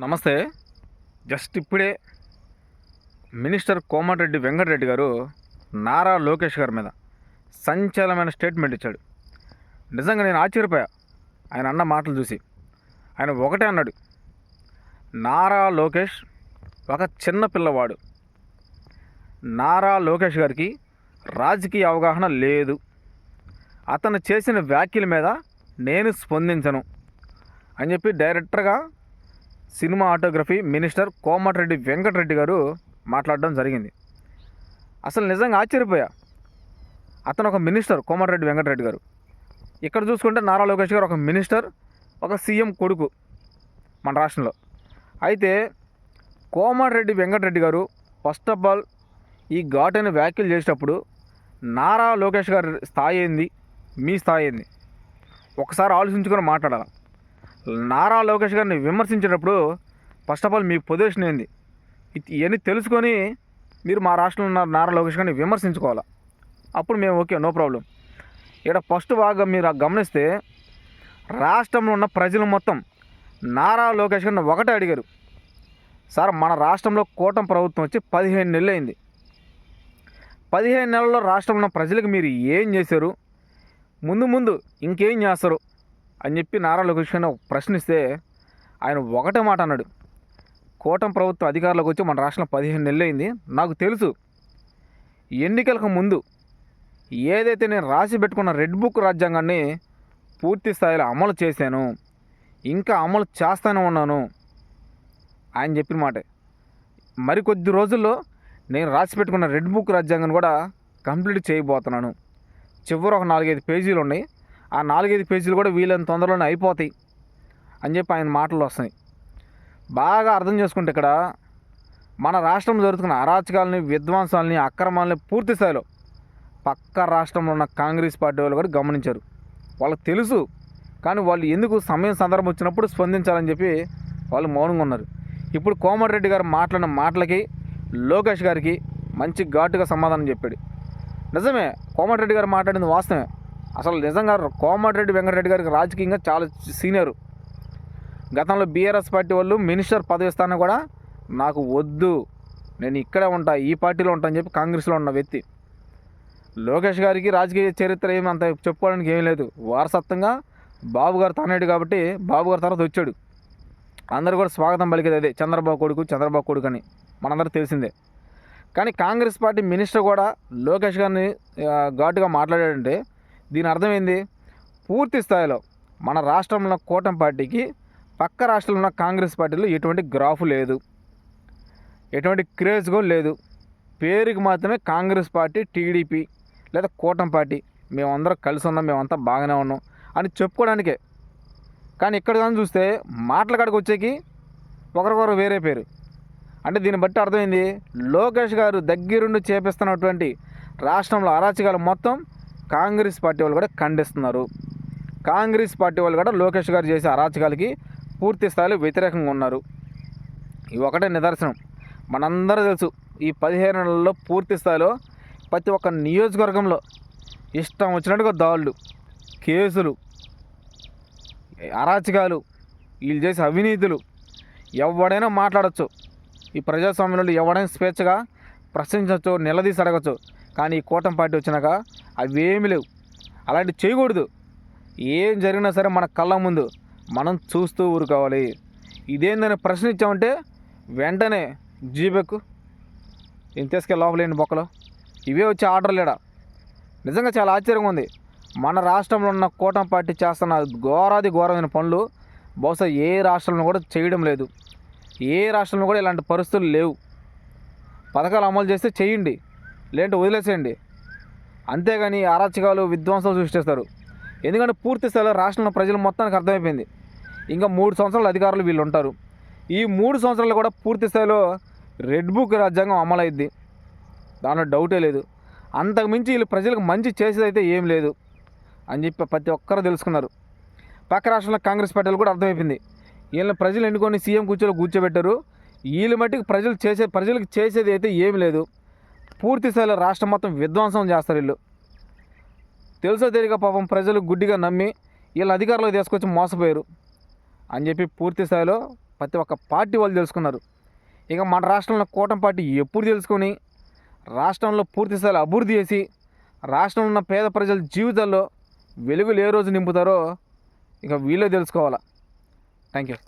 నమస్తే. జస్ట్ ఇప్పుడే మినిస్టర్ కోమటిరెడ్డి వెంకటరెడ్డి గారు నారా లోకేష్ గారి మీద సంచలనమైన స్టేట్మెంట్ ఇచ్చాడు. నిజంగా నేను ఆశ్చర్యపోయా. ఆయన అన్న మాటలు చూసి. ఆయన ఒకటే అన్నాడు. నారా లోకేష్ ఒక చిన్న పిల్లవాడు. నారా లోకేష్ గారికి రాజకీయ అవగాహన లేదు. అతను చేసిన వ్యాఖ్యల మీద నేను స్పందించను అని చెప్పి డైరెక్టర్గా cinematography minister Komatireddy Venkatareddy గారు మాట్లాడడం జరిగింది. అసలు నిజంగా ఆశ్చర్యపోయా. అతను ఒక మినిస్టర్ కోమటిరెడ్డి వెంకటరెడ్డి గారు. ఇక్కడ చూసుకుంటే నారా లోకేష్ గారు ఒక మినిస్టర్ ఒక సీఎం కొడుకు మన రాష్ట్రంలో. అయితే కోమటిరెడ్డి వెంకటరెడ్డి గారు ఫస్ట్ ఆఫ్ ఆల్ ఈ ఘాటైన వ్యాఖ్యలు చేసేటప్పుడు నారా లోకేష్ గారి స్థాయి ఏంది? మీ స్థాయి ఏంది? ఒకసారి ఆలోచించుకొని మాట్లాడాలి? నారా లోకేష్ గారిని విమర్శించేటప్పుడు ఫస్ట్ ఆఫ్ ఆల్ మీ పొజిషన్ ఏంది? ఇవన్నీ తెలుసుకొని మీరు మా రాష్ట్రంలో ఉన్న నారా లోకేష్ గారిని విమర్శించుకోవాలి? అప్పుడు మేము ఓకే నో ప్రాబ్లం. ఇక్కడ ఫస్ట్ బాగా మీరు గమనిస్తే రాష్ట్రంలో ఉన్న ప్రజలు మొత్తం నారా లోకేష్ గారిని ఒకటే అడిగారు. సార్ మన రాష్ట్రంలో కూటమి ప్రభుత్వం వచ్చి పదిహేను నెలలు అయింది. పదిహేను నెలల్లో రాష్ట్రంలో ఉన్న ప్రజలకు మీరు ఏం చేశారు? ముందు ముందు ఇంకేం చేస్తారు? అని చెప్పి నారా లోకేష్ గారిని ప్రశ్నిస్తే ఆయన ఒకటే మాట అన్నాడు. కూటమి ప్రభుత్వం అధికారులకు వచ్చి మన రాష్ట్రంలో పదిహేను నెలలు అయింది. నాకు తెలుసు. ఎన్నికలకు ముందు ఏదైతే నేను రాసి పెట్టుకున్న రెడ్ బుక్ రాజ్యాంగాన్ని పూర్తి స్థాయిలో అమలు చేశాను ఇంకా అమలు చేస్తూనే ఉన్నాను ఆయన చెప్పిన మాటే. మరికొద్ది రోజుల్లో నేను రాసి పెట్టుకున్న రెడ్ బుక్ రాజ్యాంగాన్ని కూడా కంప్లీట్ చేయబోతున్నాను. చివరి ఒక నాలుగైదు పేజీలు ఉన్నాయి. ఆ నాలుగైదు పేజీలు కూడా వీలైన తొందరలోనే అయిపోతాయి అని చెప్పి ఆయన మాటలు వస్తాయి బాగా అర్థం చేసుకుంటే ఇక్కడ మన రాష్ట్రంలో జరుగుతున్న అరాచకాలని విధ్వంసాలని అక్రమాలని పూర్తి స్థాయిలో పక్క రాష్ట్రంలో ఉన్న కాంగ్రెస్ పార్టీ వాళ్ళు కూడా గమనించారు. వాళ్ళకి తెలుసు కానీ వాళ్ళు ఎందుకు సమయం సందర్భం వచ్చినప్పుడు స్పందించాలని చెప్పి వాళ్ళు మౌనంగా ఉన్నారు. ఇప్పుడు కోమటిరెడ్డి గారు మాట్లాడిన మాటలకి లోకేష్ గారికి మంచి ఘాటుగా సమాధానం చెప్పాడు. నిజమే కోమటిరెడ్డి గారు మాట్లాడింది వాస్తవమే. అసలు నిజంగా కోమటిరెడ్డి వెంకటరెడ్డి గారికి రాజకీయంగా చాలా సీనియర్. గతంలో బీఆర్ఎస్ పార్టీ వాళ్ళు మినిస్టర్ పదవి స్థానం కూడా నాకు వద్దు. నేను ఇక్కడే ఉంటా ఈ పార్టీలో ఉంటా అని చెప్పి కాంగ్రెస్లో ఉన్న వ్యక్తి. లోకేష్ గారికి రాజకీయ చరిత్ర ఏమి అంత చెప్పుకోవడానికి ఏమీ లేదు. వారసత్వంగా బాబు గారు తానేడు కాబట్టి బాబు గారు తర్వాత వచ్చాడు. అందరూ కూడా స్వాగతం పలికేది అదే చంద్రబాబు కొడుకు చంద్రబాబు కొడుకు అని. మనందరూ తెలిసిందే. కానీ కాంగ్రెస్ పార్టీ మినిస్టర్ కూడా లోకేష్ గారిని ఘాటుగా మాట్లాడాడంటే దీని అర్థం ఏంది పూర్తి స్థాయిలో మన రాష్ట్రంలో కూటమి పార్టీకి పక్క రాష్ట్రంలో ఉన్న కాంగ్రెస్ పార్టీలో ఎటువంటి గ్రాఫ్ లేదు. ఎటువంటి క్రేజ్ కూడా లేదు. పేరుకి మాత్రమే కాంగ్రెస్ పార్టీ టీడీపీ లేదా కూటమి పార్టీ. మేమందరం కలిసి ఉన్నాం మేమంతా బాగానే ఉన్నాం అని చెప్పుకోవడానికే. కానీ ఇక్కడ కానీ చూస్తే మాటల కాడికి వచ్చేకి ఒకరికొకరు వేరే పేరు. అంటే దీన్ని బట్టి అర్థమైంది లోకేష్ గారు దగ్గరుండి చేపిస్తున్నటువంటి రాష్ట్రంలో అరాచకాలు మొత్తం కాంగ్రెస్ పార్టీ వాళ్ళు కూడా ఖండిస్తున్నారు. కాంగ్రెస్ పార్టీ వాళ్ళు కూడా లోకేష్ గారు చేసే అరాచకాలకి పూర్తి స్థాయిలో వ్యతిరేకంగా ఉన్నారు. ఇవి ఒకటే నిదర్శనం. మనందరూ తెలుసు ఈ పదిహేను నెలల్లో పూర్తి స్థాయిలో ప్రతి ఒక్క నియోజకవర్గంలో ఇష్టం వచ్చినట్టుగా దాళ్ళు కేసులు అరాచకాలు వీళ్ళు చేసే అవినీతులు ఎవడైనా మాట్లాడచ్చు. ఈ ప్రజాస్వామ్యంలో ఎవడైనా స్వేచ్ఛగా ప్రశ్నించవచ్చు నిలదీసి అడగచ్చు. కానీ ఈ కూటమి పార్టీ వచ్చినాక అవేమి లేవు. అలాంటి చేయకూడదు. ఏం జరిగినా సరే మన కళ్ళ ముందు మనం చూస్తూ ఊరుకోవాలి. ఇదేందని ప్రశ్నించామంటే వెంటనే జీబెక్కు ఏం తీసుకెళ్ళి లోపలేండి బొక్కలో? ఇవే వచ్చే ఆర్డర్ లేడా నిజంగా చాలా ఆశ్చర్యంగా ఉంది. మన రాష్ట్రంలో ఉన్న కూటమి పార్టీ చేస్తున్న ఘోరాది ఘోరమైన పనులు బహుశా ఏ రాష్ట్రంలో కూడా చేయడం లేదు. ఏ రాష్ట్రంలో కూడా ఇలాంటి పరిస్థితులు లేవు. పథకాలు అమలు చేస్తే చేయండి. లేదంటే వదిలేసేయండి. అంతేగాని ఆరాచకాలు అరాచకాలు విధ్వంసాలు సృష్టిస్తారు. ఎందుకంటే పూర్తి స్థాయిలో రాష్ట్రంలో ప్రజలు మొత్తానికి అర్థమైపోయింది. ఇంకా మూడు సంవత్సరాలు అధికారులు వీళ్ళు ఉంటారు. ఈ మూడు సంవత్సరాలు కూడా పూర్తి స్థాయిలో రెడ్ బుక్ రాజ్యాంగం అమలైద్ది. దానిలో డౌటే లేదు. అంతకుమించి వీళ్ళు ప్రజలకు మంచి చేసేదైతే ఏం లేదు అని చెప్పి ప్రతి ఒక్కరు తెలుసుకున్నారు. పక్క రాష్ట్రంలో కాంగ్రెస్ పార్టీలు కూడా అర్థమైపోయింది. వీళ్ళని ప్రజలు ఎన్నుకొని సీఎం కూర్చోలో కూర్చోబెట్టారు. వీళ్ళ మట్టికి ప్రజలు చేసే ప్రజలకు చేసేది అయితే ఏమి లేదు. పూర్తి స్థాయిలో రాష్ట్రం మొత్తం విధ్వంసం చేస్తారు వీళ్ళు. తెలుసో తెలియక పాపం ప్రజలు గుడ్డిగా నమ్మి వీళ్ళ అధికారంలో తీసుకొచ్చి మోసపోయారు. అని చెప్పి పూర్తి స్థాయిలో ప్రతి ఒక్క పార్టీ వాళ్ళు తెలుసుకున్నారు. ఇక మన రాష్ట్రంలో కూటమి పార్టీ ఎప్పుడు తెలుసుకొని రాష్ట్రంలో పూర్తి స్థాయిలో అభివృద్ధి చేసి రాష్ట్రంలో ఉన్న పేద ప్రజల జీవితాల్లో వెలుగులు ఏ రోజు నింపుతారో ఇక వీళ్ళే తెలుసుకోవాలా. Thank you